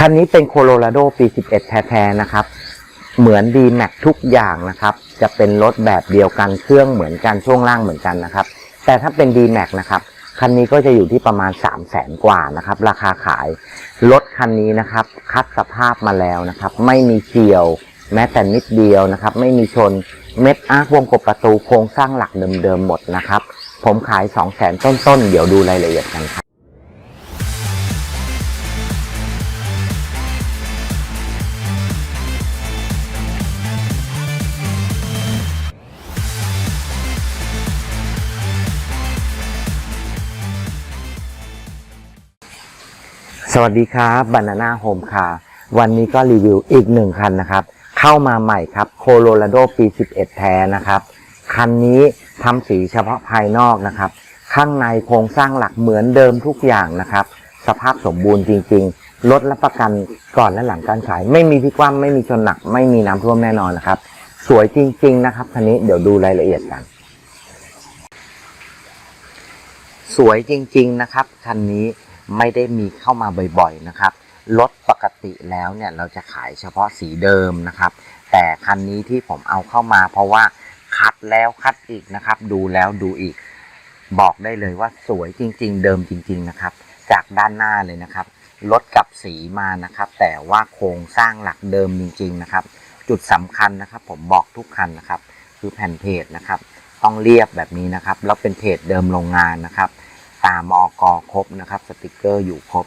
คันนี้เป็นโคโลราโดปี 11 แท้ๆนะครับ เหมือน d m a x ทุกอย่างนะครับ จะเป็นรถแบบเดียวกันเครื่องเหมือนกันช่วงล่างเหมือนกันนะครับ แต่ถ้าเป็น d m a x นะครับคันนี้ก็จะอยู่ที่ประมาณ 3 0 0แสนกว่านะครับ ราคาขาย รถคันนี้นะครับ คัดสภาพมาแล้วนะครับ ไม่มีเฉียว แม้แต่นิดเดียวนะครับ ไม่มีชนเม็ดอาร์ควงกบประตูโครงสร้างหลักเดิมๆหมดนะครับ ผมขาย 2 0 0แสนต้นๆ เดี๋ยวดูรายละเอียดกันครับ สวัสดีครับบานาน่าโฮมคาวันนี้ก็รีวิวอีกหนึ่งคันนะครับ เข้ามาใหม่ครับโคโลราโดปี 11 แท้นะครับ คันนี้ทำสีเฉพาะภายนอกนะครับ ข้างในโครงสร้างหลักเหมือนเดิมทุกอย่างนะครับ สภาพสมบูรณ์จริงๆ รถรับประกันก่อนและหลังการขาย ไม่มีพิกคว่ำไม่มีชนหนัก ไม่มีน้ำท่วมแน่นอนนะครับ สวยจริง ๆ นะครับคันนี้เดี๋ยวดูรายละเอียดกัน สวยจริง ๆ นะครับคันนี้ ไม่ได้มีเข้ามาบ่อยๆนะครับรถปกติแล้วเนี่ยเราจะขายเฉพาะสีเดิมนะครับ แต่คันนี้ที่ผมเอาเข้ามาเพราะว่าคัดแล้วคัดอีกนะครับ ดูแล้วดูอีก บอกได้เลยว่าสวยจริง ๆ เดิมจริง ๆนะครับ จากด้านหน้าเลยนะครับรถกับสีมานะครับ แต่ว่าโครงสร้างหลักเดิมจริง ๆนะครับ จุดสำคัญนะครับ ผมบอกทุกคันนะครับ คือแผ่นเพจนะครับ ต้องเรียบแบบนี้นะครับ แล้วเป็นเพจเดิมโรงงานนะครับ ตามอกครบนะครับ สติกเกอร์อยู่ครบ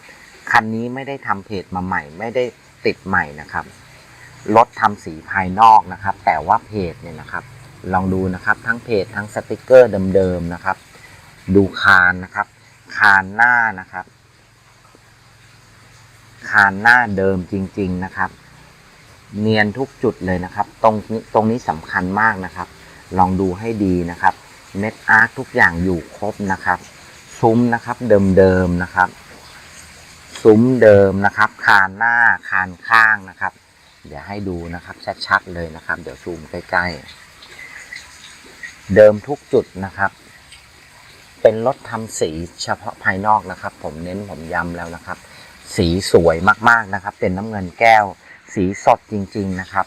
คันนี้ไม่ได้ทำเพจมาใหม่ ไม่ได้ติดใหม่นะครับ รถทำสีภายนอกนะครับ แต่ว่าเพจเนี่ยนะครับ ลองดูนะครับ ทั้งเพจทั้งสติกเกอร์เดิมๆนะครับ ดูคานนะครับ คานหน้านะครับ คานหน้าเดิมจริง ๆนะครับ เนียนทุกจุดเลยนะครับ ตรงนี้ตรงนี้สำคัญมากนะครับ ลองดูให้ดีนะครับเม็ดอาร์ตทุกอย่างอยู่ครบนะครับ ซุ้มนะครับ เดิมๆนะครับ ซุ้มเดิมนะครับ คานหน้าคานข้างนะครับ เดี๋ยวให้ดูนะครับ ชัดๆเลยนะครับ เดี๋ยวซูมใกล้ๆ เดิมทุกจุดนะครับ เป็นรถทำสีเฉพาะภายนอกนะครับ ผมเน้นผมย้ำแล้วนะครับ สีสวยมากๆนะครับ เป็นน้ำเงินแก้ว สีสดจริง ๆนะครับ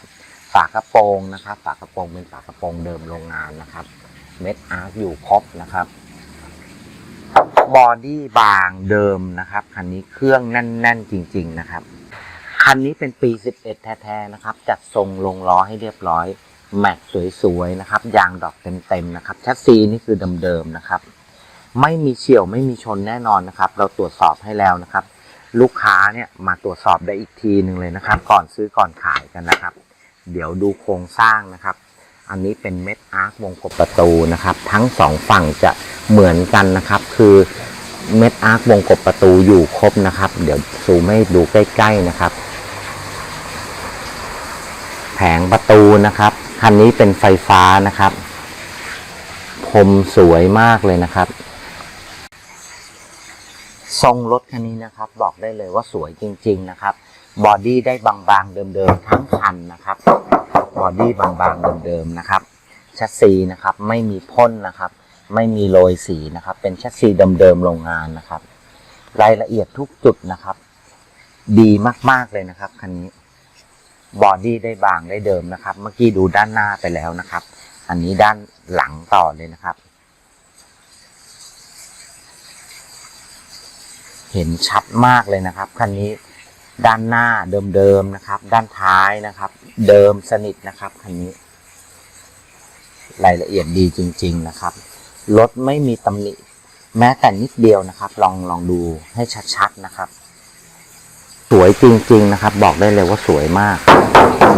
ฝากระโปรงนะครับ ฝากระโปรงเป็นฝากระโปรงเดิมโรงงานนะครับ เม็ดอาร์ตอยู่ครบนะครับ บอดี้บางเดิมนะครับ คันนี้เครื่องแน่น ๆ จริง ๆ นะครับ คันนี้เป็นปี 11 แท้ ๆ นะครับ จัดทรงลงล้อให้เรียบร้อย แม็กสวยๆ นะครับ ยางดอกเต็ม ๆ นะครับแชสซีนี่คือเดิม ๆ นะครับ ไม่มีเฉียวไม่มีชนแน่นอนนะครับ เราตรวจสอบให้แล้วนะครับ ลูกค้าเนี่ยมาตรวจสอบได้อีกทีหนึ่งเลยนะครับ ก่อนซื้อก่อนขายกันนะครับ เดี๋ยวดูโครงสร้างนะครับ อันนี้เป็นเม็ดอาร์ควงกบประตูนะครับ ทั้งสองฝั่งจะเหมือนกันนะครับ คือเม็ดอาร์ควงกบประตูอยู่ครบนะครับ เดี๋ยวซูมให้ดูใกล้ ๆนะครับ แผงประตูนะครับคันนี้เป็นไฟฟ้านะครับพรมสวยมากเลยนะครับทรงรถคันนี้นะครับ บอกได้เลยว่าสวยจริง ๆนะครับ บอดี้ได้บางๆเดิมๆทั้งคันนะครับบ อดี้บางๆเดิมๆนะครับแชสซีนะครับไม่มีพ่นนะครับ ไม่มีโรยสีนะครับ เป็นแชสซีเดิมๆโรงงานนะครับ รายละเอียดทุกจุดนะครับ ดีมากๆเลยนะครับคันนี้บอดี้ได้บางได้เดิมนะครับ เมื่อกี้ดูด้านหน้าไปแล้วนะครับ อันนี้ด้านหลังต่อเลยนะครับ เห็นชัดมากเลยนะครับคันนี้ ด้านหน้าเดิมๆนะครับ ด้านท้ายนะครับ เดิมสนิทนะครับคันนี้ รายละเอียดดีจริง ๆนะครับ รถไม่มีตำหนิแม้แต่นิดเดียวนะครับ ลองลองดูให้ชัดๆนะครับ สวยจริง ๆนะครับ บอกได้เลยว่าสวยมาก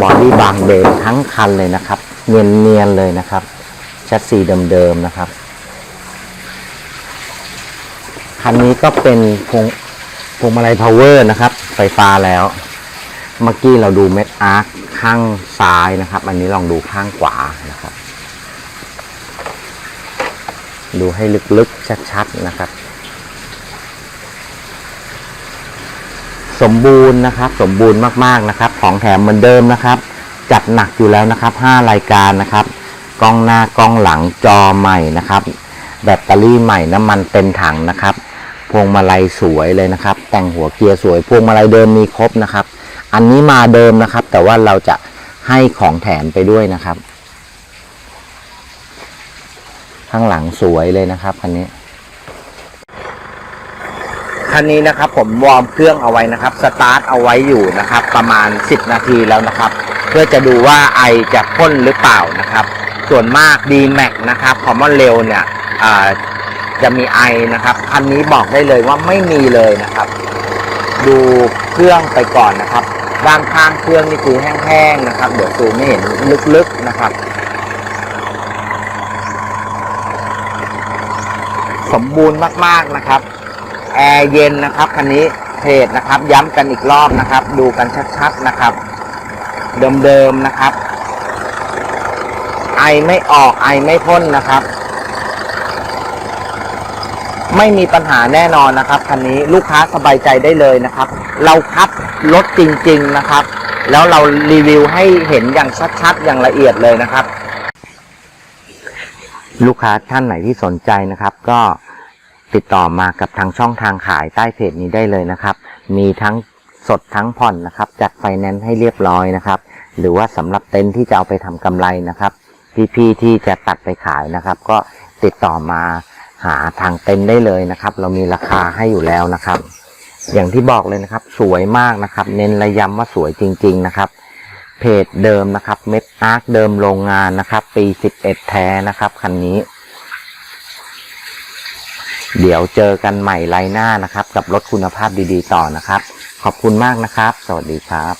บอดี้บางเดิมทั้งคันเลยนะครับเนียนๆเลยนะครับแชสซีเดิมๆนะครับคันนี้ก็เป็นพวง พวงมาลัยพาวเวอร์นะครับ ไฟฟ้าแล้ว เมื่อกี้เราดูเม็ดอาร์คข้างซ้ายนะครับ อันนี้ลองดูข้างขวานะครับ ดูให้ลึกๆ ชัดๆนะครับ สมบูรณ์นะครับ สมบูรณ์มากๆนะครับ ของแถมเหมือนเดิมนะครับ จัดหนักอยู่แล้วนะครับ 5 รายการนะครับกล้องหน้ากล้องหลังจอใหม่นะครับ แบตเตอรี่ใหม่น้ำมันเต็มถังนะครับ พวงมาลัยสวยเลยนะครับ แต่งหัวเกียร์สวย พวงมาลัยเดิมมีครบนะครับ อันนี้มาเดิมนะครับ แต่ว่าเราจะให้ของแถมไปด้วยนะครับ ข้างหลังสวยเลยนะครับคันนี้คันนี้นะครับผมวอร์มเครื่องเอาไว้นะครับ สตาร์ทเอาไว้อยู่นะครับ ประมาณ 10 นาทีแล้วนะครับ เพื่อจะดูว่าไอจะพ่นหรือเปล่านะครับ ส่วนมาก d m a x นะครับคอมมอนเร็วเนี่ย จะมีไอนะครับ คันนี้บอกได้เลยว่าไม่มีเลยนะครับ ดูเครื่องไปก่อนนะครับด้านข้างเครื่องนี่คือแห้งๆนะครับ เดี๋ยวซูมไม่เห็นลึกๆนะครับ สมบูรณ์มากๆนะครับ แอร์เย็นนะครับคันนี้เพจนะครับ ย้ำกันอีกรอบนะครับ ดูกันชัดๆนะครับ เดิมๆนะครับ ไอไม่ออกไอไม่พ่นนะครับ ไม่มีปัญหาแน่นอนนะครับคันนี้ลูกค้าสบายใจได้เลยนะครับ เราคัดรถจริง ๆนะครับ แล้วเรารีวิวให้เห็นอย่างชัดๆ อย่างละเอียดเลยนะครับ ลูกค้าท่านไหนที่สนใจนะครับ ก็ติดต่อมากับทางช่องทางขายใต้เพจนี้ได้เลยนะครับ มีทั้งสดทั้งผ่อนนะครับจัดไฟแนนซ์ให้เรียบร้อยนะครับ หรือว่าสำหรับเต็นท์ที่จะเอาไปทำกำไรนะครับ พี่ๆที่จะตัดไปขายนะครับ ก็ติดต่อมา หาทางเต็นท์ได้เลยนะครับ เรามีราคาให้อยู่แล้วนะครับ อย่างที่บอกเลยนะครับ สวยมากนะครับ เน้นระย้ำว่าสวยจริง ๆนะครับ เพจเดิมนะครับเม็ดอาร์คเดิมโรงงานนะครับ ปี 11 แท้นะครับคันนี้ เดี๋ยวเจอกันใหม่ไลน์หน้านะครับ กับรถคุณภาพดีๆ ต่อนะครับ ขอบคุณมากนะครับ สวัสดีครับ